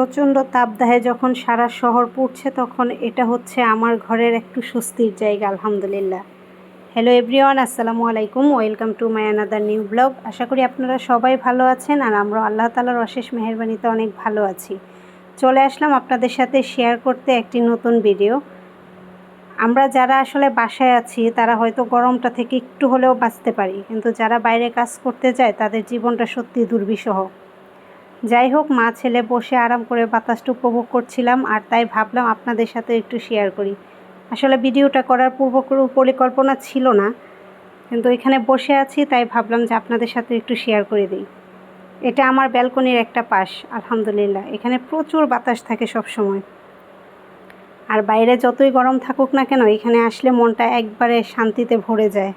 প্রচণ্ড তাপদাহে যখন সারা শহর পড়ছে, তখন এটা হচ্ছে আমার ঘরের একটু স্বস্তির জায়গা, আলহামদুলিল্লাহ। হ্যালো এভরিওয়ান আসসালামু আলাইকুম welcome to my another new blog আশা করি আপনারা সবাই ভালো আছেন আর আমরা আল্লাহ তালার অশেষ মেহরবানিতে অনেক ভালো আছি। চলে আসলাম আপনাদের সাথে শেয়ার করতে একটি নতুন ভিডিও আমরা যারা আসলে বাসায় আছি, তারা হয়তো গরমটা থেকে একটু হলেও বাঁচতে পারি। কিন্তু যারা বাইরে কাজ করতে যায়, তাদের জীবনটা সত্যি দুর্বিষহ। যাই হোক, মা, ছেলে বসে আরাম করে বাতাসটা উপভোগ করছিলাম আর তাই ভাবলাম আপনাদের সাথে একটু শেয়ার করি। আসলে ভিডিওটা করার পূর্ব পরিকল্পনা ছিল না, কিন্তু এখানে বসে আছি, তাই ভাবলাম যে আপনাদের সাথে একটু শেয়ার করে দিই। এটা আমার ব্যালকনির একটা পাশ, আলহামদুলিল্লাহ। এখানে প্রচুর বাতাস থাকে সব সময় আর বাইরে যতই গরম থাকুক না কেন, এখানে আসলে মনটা একবারে শান্তিতে ভরে যায়।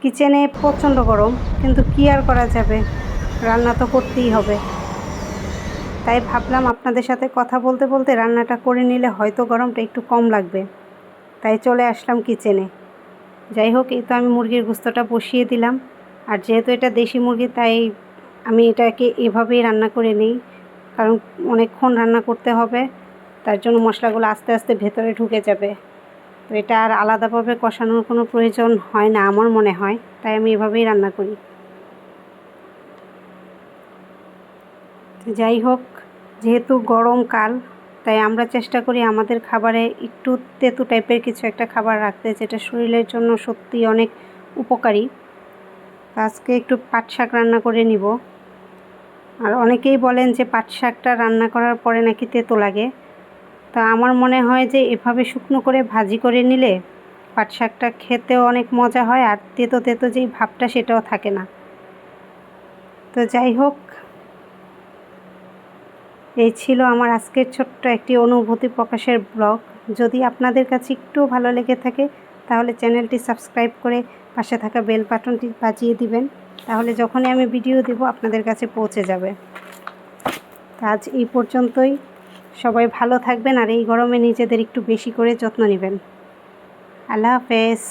কিচেনে প্রচণ্ড গরম, কিন্তু কী আর করা যাবে? রান্না তো করতেই হবে। তাই ভাবলাম আপনাদের সাথে কথা বলতে বলতে রান্নাটা করে নিলে হয়তো গরমটা একটু কম লাগবে। তাই চলে আসলাম কিচেনে যাই হোক, এই তো আমি মুরগির গুস্তটা বসিয়ে দিলাম। আর যেহেতু এটা দেশি মুরগি, তাই আমি এটাকে এভাবেই রান্না করে নিই। কারণ অনেকক্ষণ রান্না করতে হবে, তার জন্য মশলাগুলো আস্তে আস্তে ভেতরে ঢুকে যাবে। তো এটা আর আলাদাভাবে কষানোর কোনো প্রয়োজন হয় না, আমার মনে হয়। তাই আমি এভাবেই রান্না করি। যাই হোক, যেহেতু গরমকাল তাই আমরা চেষ্টা করি আমাদের খাবারে একটু তেতু টাইপের কিছু একটা খাবার রাখতে, যেটা শরীরের জন্য সত্যি অনেক উপকারী। আজকে একটু পাট শাক রান্না করে নিব। আর অনেকেই বলেন যে পাট শাকটা রান্না করার পরে নাকি তেতো লাগে। তা আমার মনে হয় যে এভাবে শুকনো করে ভাজি করে নিলে পাট শাকটা খেতেও অনেক মজা হয়, আর তেতো তেতো যেই ভাবটা সেটাও থাকে না। তো যাই হোক এই ছিল আমার আজকের ছোট্ট একটি অনুভূতি প্রকাশের ব্লগ। যদি আপনাদের কাছে একটু ভালো লেগে থাকে, তাহলে চ্যানেলটি সাবস্ক্রাইব করে পাশে থাকা বেল বাটনটি বাজিয়ে দিবেন। তাহলে যখনই আমি ভিডিও দেব, আপনাদের কাছে পৌঁছে যাবে। আজ এই পর্যন্তই। সবাই ভালো থাকবেন আর এই গরমে নিজেদের একটু বেশি করে যত্ন নেবেন। আল্লাহ হাফেজ।